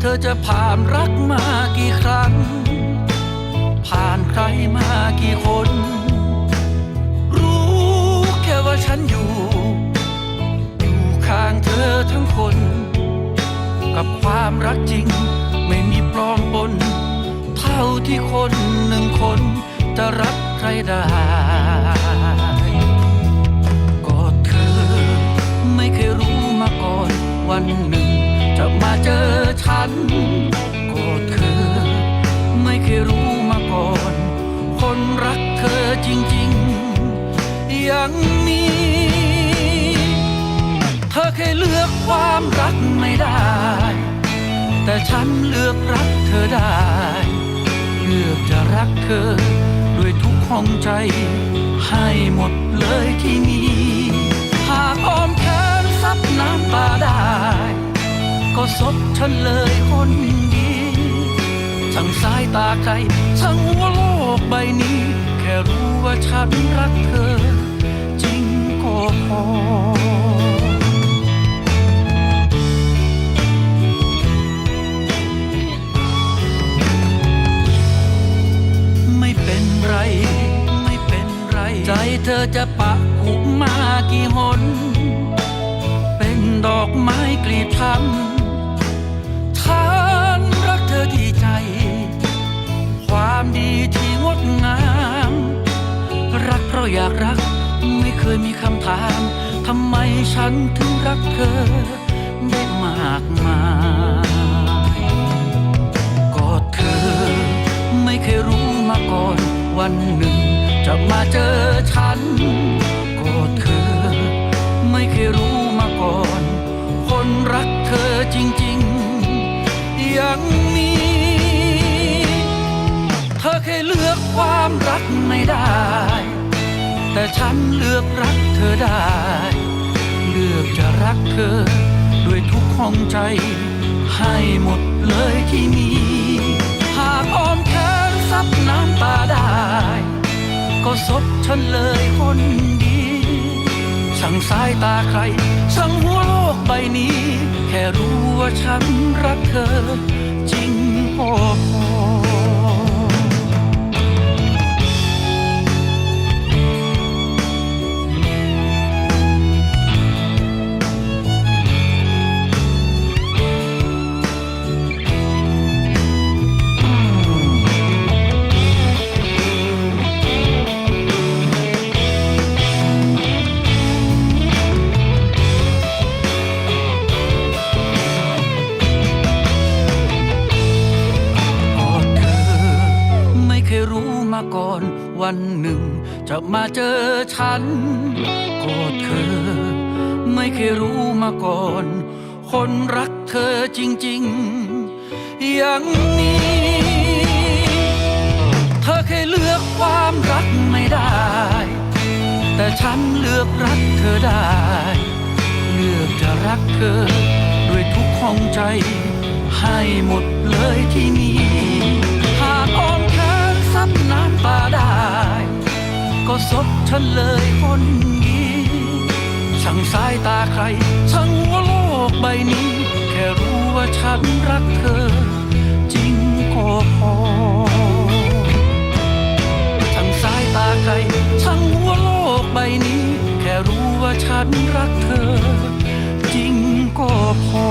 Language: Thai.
เธอจะผ่านรักมากี่ครั้ง ผ่านใครมากี่คน รู้แค่ว่าฉันอยู่ อยู่ข้างเธอทั้งคน กับความรักจริงไม่มีปลอมปน เท่าที่คนหนึ่งคนจะรักใครได้ก็เธอไม่เคยรู้มาก่อนวันังมีเธอเคยเลือกความรักไม่ได้ แต่ฉันเลือกรักเธอได้ เลือกจะรักเธอด้วยทุกห้องใจ ให้หมดเลยที่มีหากอ้อมแขนซับน้ำตาได้ ก็ซบฉันเลยคนดีช่างสายตาใครช่างหัวโลกใบนี้ แค่รู้ว่าฉันรักเธอ จะปะหุมากี่หน เป็นดอกไม้กลีบทำฉันรักเธอที่ใจ ความดีที่งดงาม รักเพราะอยากรัก ไม่เคยมีคำถามทำไมฉันถึงรักเธอได้มากมายก็เธอ ไม่เคยรู้มาก่อนวันหนึ่ง จะมาเจอฉัน ๆยังมีเธอเคยเลือกความรักไม่ได้ แต่ฉันเลือกรักเธอได้ เลือกจะรักเธอ ด้วยทุกห้องใจ ให้หมดเลยที่มีหากอ้อมแขนซับน้ำตาได้ ก็ซบฉันเลยคนดีช่งสายตาใครช่งหัวโลกใบนี้ รู้ว่าฉันรักเธอ ก่อนวันหนึ่ง จะมาเจอฉันก็เธอ ไม่เคยรู้มาก่อน คนรักเธอจริงๆยังมีเธอเคยเลือกความรักไม่ได้ แต่ฉันเลือกรักเธอได้ เลือกจะรักเธอ ด้วยทุกห้องใจ ให้หมดเลย ฉันเลยคนดีช่างสายตาใครช่างหัวโลกใบนี้ แค่รู้ว่าฉันรักเธอ จริงก็พอช่างสายตาใครช่างหัวโลกใบนี้ แค่รู้ว่าฉันรักเธอ จริงก็พอ